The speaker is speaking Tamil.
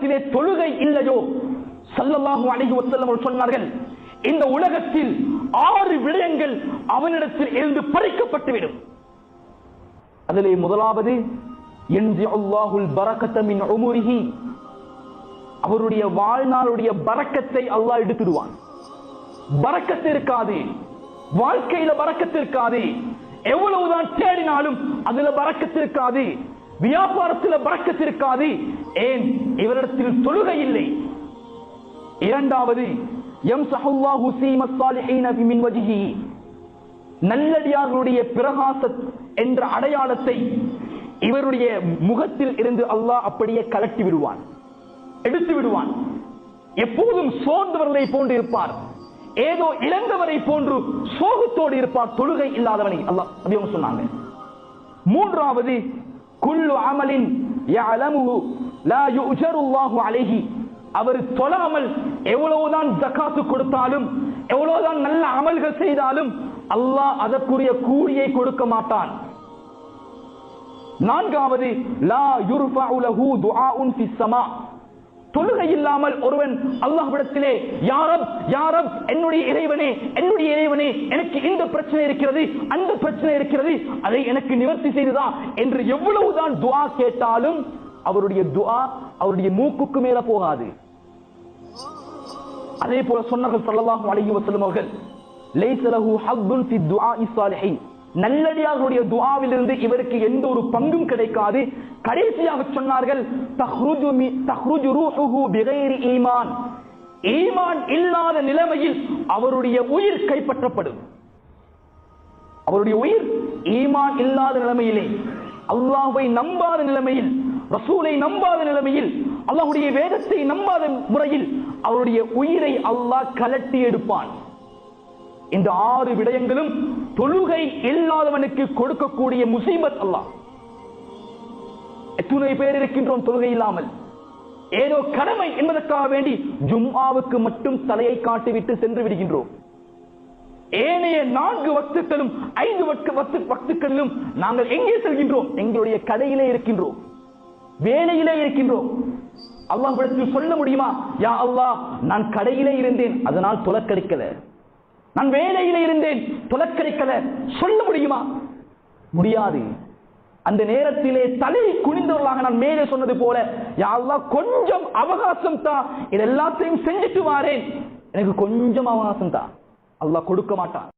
உலகத்திலே தொழுகை இல்லையோ? சல்லல்லாஹு அலைஹி வஸல்லம் சொன்னார்கள் இந்த உலகத்தில் ஆறு விடயங்கள் அவனிடத்தில் இருந்து பறிக்கப்பட்டுவிடும். அதிலே முதலாவது அல்லாஹுல் பரக்கத்த மின் அவருடைய வாழ்நாளுடைய பறக்கத்தை அல்லாஹ் எடுத்துடுவான். பறக்கத்து இருக்காது. வாழ்க்கையில பறக்கத்து இருக்காது. எவ்வளவுதான் தேடினாலும் அதுல பறக்கத்து இருக்காது. வியாபாரத்தில் பறக்கத்து இருக்காது. ஏன்? இவரிடத்தில் தொழுகை இல்லை இரண்டாவது எம் சஹுல்லா சீம சாலிஹீன வஜிஹி. நல்லடியார்களுடைய பிரகாச என்ற அடையாளத்தை இவருடைய முகத்தில் இருந்து அல்லாஹ் அப்படியே கலட்டி விடுவான். எடுத்து விடுவான். எப்போதும் சோர்ந்தவர்களை போன்று இருப்பார். ஏதோ இழந்தவரை போன்று சோகத்தோடு இருப்பார். தொழுகை இல்லாதவனை அல்லாஹ் நபி சொன்னாங்க. மூன்றாவது குல்லு அமலின் யஅலமுஹு லா யுஜருல்லாஹு அலைஹி. அவர் சொல்லாமல் எவ்வளவுதான் ஜக்காத்து கொடுத்தாலும் எவ்வளவுதான் நல்ல அமல்கள் செய்தாலும் அல்லாஹ் அதற்குரிய கூலியை கொடுக்க மாட்டான். நான்காவது லா யுர்ஃபஉ லஹு துஆஉன் ஃபிஸ் ஸமா கவலை இல்லாமல் ஒருவன் அல்லாஹ்விடத்திலே யாரப் யாரப் என்னுடைய இறைவனே என்னுடைய இறைவனே எனக்கு இந்த பிரச்சனை இருக்கிறது அந்த பிரச்சனை இருக்கிறது அதை எனக்கு நிவர்த்தி செய்துதான் என்று எவ்வளவுதான் துவா கேட்டாலும் அவருடைய துவா அவருடைய மூக்குக்கு மேல போகாது. அதே போல சொன்னார்கள் ஸல்லல்லாஹு அழகி வஸல்லம் அவர்கள் லைசலஹு ஹக்குன் ஹத்துன் ஃபி துஆஇ ஸாலிஹீன் நல்லடியார்களுடைய துவாவிலிருந்து இவருக்கு எந்த ஒரு பங்கும் கிடைக்காது. கடைசியாக சொன்னார்கள் தஹ்ருஜு ஈமான். ஈமான் இல்லாத நிலைமையில் அவருடைய உயிர் கைப்பற்றப்படும். அவருடைய உயிர் ஈமான் இல்லாத நிலைமையிலே அல்லாஹுவை நம்பாத நிலைமையில் ரசூலை நம்பாத நிலைமையில் அல்லாஹுடைய வேதத்தை நம்பாத முறையில் அவருடைய உயிரை அல்லாஹ் கலட்டி எடுப்பான். இந்த ஆறு விடயங்களும் தொழுகை இல்லாதவனுக்கு கொடுக்கக்கூடிய முசீபத் அல்லாஹ். எத்தனை பேர் இருக்கின்றோம் தொழுகை இல்லாமல்? ஏதோ கடமை என்பதற்காக வேண்டி ஜும்மாவுக்கு மட்டும் தலையை காட்டிவிட்டு சென்று விடுகின்றோம். ஏனைய நான்கு வக்துக்களும் ஐந்து வக்து வக்துக்களிலும் நாங்கள் எங்கே செல்கின்றோம்? எங்களுடைய கடையிலே இருக்கின்றோம். வேலையிலே இருக்கின்றோம். அல்லாஹ் சொல்ல முடியுமா? யா அல்லாஹ் நான் கடையிலே இருந்தேன் அதனால் தொலைக்கடிக்கல. நான் வேலையில் இருந்தேன். தொலைக்கடிக்கல சொல்ல முடியுமா? முடியாது. அந்த நேரத்திலே தலை குனிந்தவர்களாக நான் மேலே சொன்னது போல யாரெல்லாம் கொஞ்சம் அவகாசம் தான் இது எல்லாத்தையும் செஞ்சுட்டு வாரேன். எனக்கு கொஞ்சம் அவகாசம் தான் அல்லாஹ் கொடுக்க மாட்டான்.